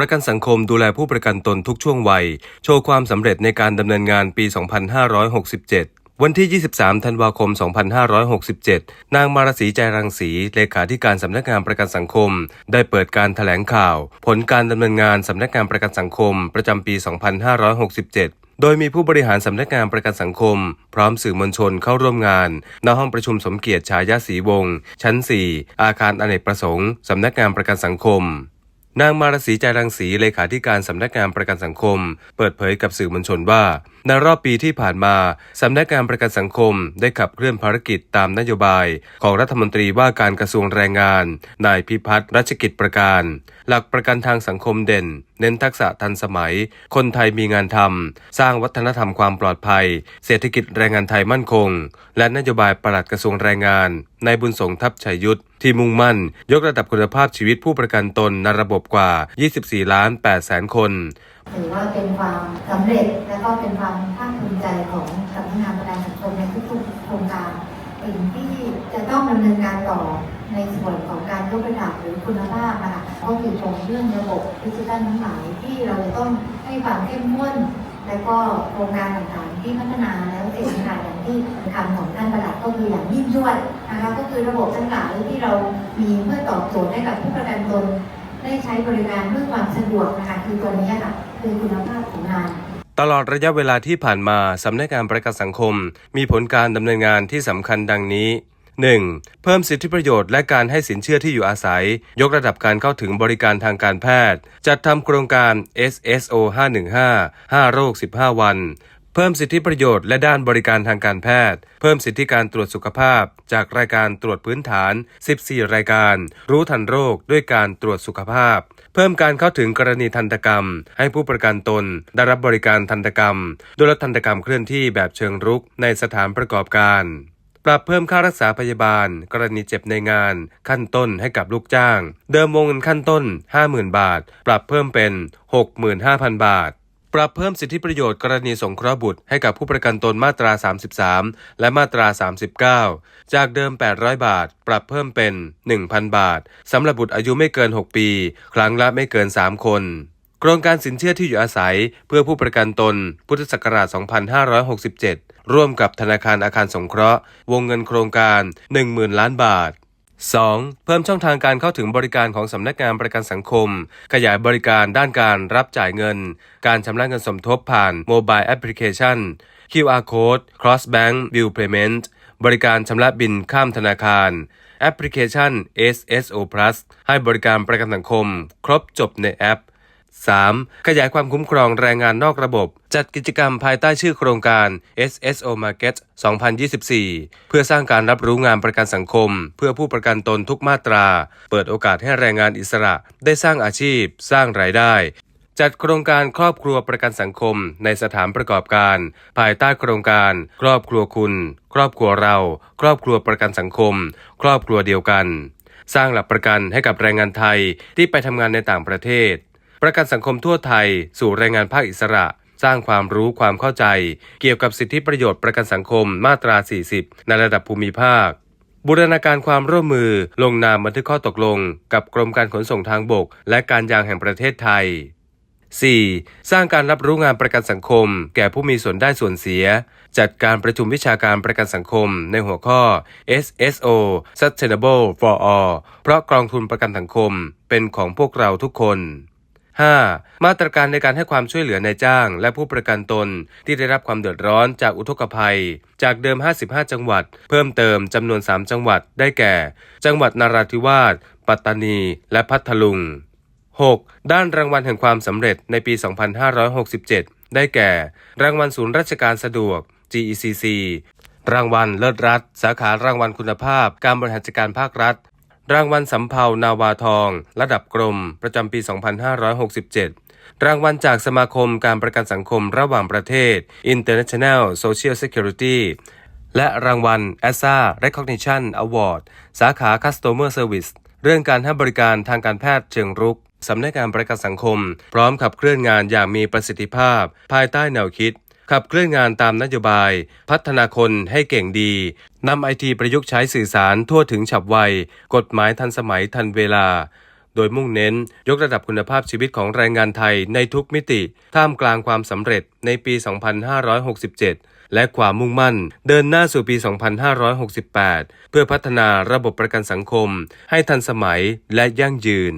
ประกันสังคมดูแลผู้ประกันตนทุกช่วงวัย โชว์ความสำเร็จในการดำเนินงานปี 2567วันที่ 23 ธันวาคม 2567 นางมารสีใจรังสี เลขาธิการสำนักงานประกันสังคม ได้เปิดการถแถลงข่าว ผลการดำเนินงานสำนักงานประกันสังคม ประจำปี 2567 โดยมีผู้บริหารสำนักงานประกันสังคม พร้อมสื่อมวลชนเข้าร่วมงานณห้องประชุมสมเกียรติชายาศรีวงศ์ชั้น 4 อาคารอเนกประสงค์สำนักงานประกันสังคม นางมารสีใจรังสีเลขาธิการสำนักงานประกันสังคม เปิดเผยกับสื่อมวลชนว่า ในรอบปีที่ผ่านมาสำนักงานประกันสังคม ได้ขับเคลื่อนภารกิจตามนโยบาย ของรัฐมนตรีว่าการกระทรวงแรงงาน นายพิพัฒน์รัชกิจประการ หลักประกันทางสังคมเด่น เน้นทักษะทันสมัย คนไทยมีงานทำ สร้างวัฒนธรรมความปลอดภัย เศรษฐกิจแรงงานไทยมั่นคง และนโยบายปลัดกระทรวงแรงงานนายบุญสงทัพชัยยุทธที่มุ่งมั่น ยกระดับคุณภาพชีวิตผู้ประกันตนในระบบกว่า 24 ล้าน8แสนคน ถือว่าเป็นความสำเร็จและก็เป็นความภาคภูมิใจของสำนักงานประกันสังคมในทุกๆโครงการสิ่งที่จะต้องดำเนินการต่อ ในส่วนของการยกระดับหรือคุณภาพนะคะก็คือตรงเรื่องระบบดิจิทัลทั้งหลายที่เราจะต้องให้ความเข้มข้นและก็โครงการต่างๆที่พัฒนาแล้วเสร็จนะคะอย่างที่คำของท่านประหลัดก็คืออย่างยิ่งยวดนะคะก็คือระบบทั้งหลายที่เรามีเพื่อตอบโจทย์ให้กับผู้ประกันตนได้ใช้บริการเพื่อความสะดวกนะคะคือตัวนี้ค่ะคือคุณภาพของงานตลอดระยะเวลาที่ผ่านมาสำนักงานประกันสังคม มีผลการดำเนินงานที่สำคัญดังนี้ 1. เพิ่มสิทธิประโยชน์และการให้สินเชื่อที่อยู่อาศัย ยกระดับการเข้าถึงบริการทางการแพทย์ จัดทำโครงการ SSO 515 5 โรค 15 วัน เพิ่มสิทธิประโยชน์และด้านบริการทางการแพทย์ เพิ่มสิทธิการตรวจสุขภาพ จากรายการตรวจพื้นฐาน 14 รายการ รู้ทันโรคด้วยการตรวจสุขภาพเพิ่มการเข้าถึงกรณีทันตกรรม ให้ผู้ประกันตน ได้รับบริการทันตกรรม โดยรถทันตกรรมเคลื่อนที่แบบเชิงรุกในสถานประกอบการ ปรับเพิ่มค่ารักษาพยาบาล กรณีเจ็บในงาน ขั้นต้นให้กับลูกจ้าง เดิมวงเงินขั้นต้น 50,000 บาท ปรับเพิ่มเป็น 65,000 บาท ปรับเพิ่มสิทธิประโยชน์กรณีสงเคราะห์บุตรให้กับผู้ประกันตนมาตรา 33 และมาตรา 39 จากเดิม 800 บาท ปรับเพิ่มเป็น 1,000 บาทสำหรับบุตรอายุไม่เกิน 6 ปี ครั้งละไม่เกิน 3 คนโครงการสินเชื่อที่อยู่อาศัย เพื่อผู้ประกันตน พุทธศักราช 2567 ร่วมกับธนาคารอาคารสงเคราะห์ วงเงินโครงการ 10,000 ล้านบาท 2. เพิ่มช่องทางการเข้าถึงบริการของสำนักงานประกันสังคม ขยายบริการด้านการรับจ่ายเงิน การชำระเงินสมทบผ่านโมบายแอปพลิเคชัน QR Code Cross Bank Bill Payment บริการชำระบินข้ามธนาคารแอปพลิเคชัน SSO Plus ให้บริการประกันสังคม ครบจบในแอป 3. ขยายความคุ้มครองแรงงานนอกระบบ จัดกิจกรรมภายใต้ชื่อโครงการ SSO Market 2024 เพื่อสร้างการรับรู้งานประกันสังคม เพื่อผู้ประกันตนทุกมาตรา เปิดโอกาสให้แรงงานอิสระได้สร้างอาชีพ สร้างรายได้ จัดโครงการครอบครัวประกันสังคม ในสถานประกอบการ ภายใต้โครงการ ครอบครัวคุณ ครอบครัวเรา ครอบครัวประกันสังคม ครอบครัวเดียวกัน สร้างหลักประกันให้กับแรงงานไทยที่ไปทำงานในต่างประเทศ ประกันสังคมทั่วไทย สู่แรงงานภาคอิสระ สร้างความรู้ความเข้าใจ เกี่ยวกับสิทธิประโยชน์ประกันสังคมมาตรา 40 ในระดับภูมิภาค บูรณาการความร่วมมือลงนามบันทึกข้อตกลง กับกรมการขนส่งทางบก และการยางแห่งประเทศไทย 4. สร้างการรับรู้งานประกันสังคม แก่ผู้มีส่วนได้ส่วนเสีย จัดการประชุมวิชาการประกันสังคมในหัวข้อ SSO Sustainable for All เพราะกองทุนประกันสังคมเป็นของพวกเราทุกคน 5. มาตรการในการให้ความช่วยเหลือในจ้าง และผู้ประกันตนที่ได้รับความเดือดร้อนจากอุทกภัย จากเดิม 55 จังหวัด เพิ่มเติมจำนวน 3 จังหวัดได้แก่ จังหวัดนราธิวาส ปัตตานี และพัทลุง 6. ด้านรางวัลแห่งความสำเร็จในปี 2567 ได้แก่ รางวัลศูนย์ราชการสะดวก GECC รางวัลเลิศรัฐ สาขารางวัลคุณภาพ การบริหารจัดการภาครัฐ รางวัลสำเภานาวาทอง ระดับกรม ประจำปี 2567 รางวัลจากสมาคมการประกันสังคมระหว่างประเทศ International Social Security และรางวัล ASA Recognition Award สาขา Customer Service เรื่องการให้บริการทางการแพทย์เชิงรุกสำนักงานประกันสังคม พร้อมขับเคลื่อนงานอย่างมีประสิทธิภาพ ภายใต้แนวคิด ขับเคลื่อนงานตามนโยบาย พัฒนาคนให้เก่งดีนำไอทีประยุกต์ใช้สื่อสารทั่วถึงฉับไว กฎหมายทันสมัยทันเวลา โดยมุ่งเน้นยกระดับคุณภาพชีวิตของแรงงานไทยในทุกมิติ ท่ามกลางความสำเร็จในปี 2567 และความมุ่งมั่นเดินหน้าสู่ปี 2568 เพื่อพัฒนาระบบประกันสังคม ให้ทันสมัยและยั่งยืน